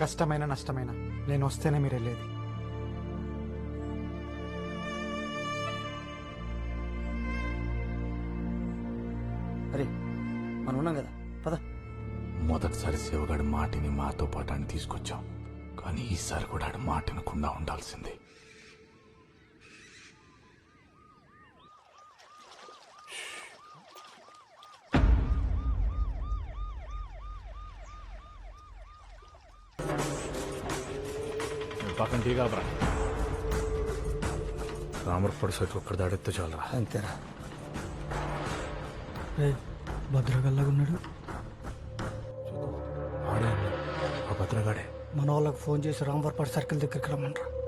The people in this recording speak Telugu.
కష్టమైన నష్టమైన. నేను వస్తేనే మీరు వెళ్ళేది. అరే మనం ఉన్నాం కదా. పద. మొదటిసారి శివగాడు మాటిని మాతో పాటు అని తీసుకొచ్చాం. కానీ ఈసారి కూడా ఆడి మాట వినకుండా ఉండాల్సిందే. పక్కన టీ కాబరా రామర్పడి సైకి ఒక్కడ దాడెత్తే చాలరా. అంతేరా. భద్రగల్లాగా ఉన్నాడు ఆడే ఆ భద్రగాడే. మన వాళ్ళకి ఫోన్ చేసి రాంవర్పాడు సర్కిల్ దగ్గరికి రమ్మంటారు.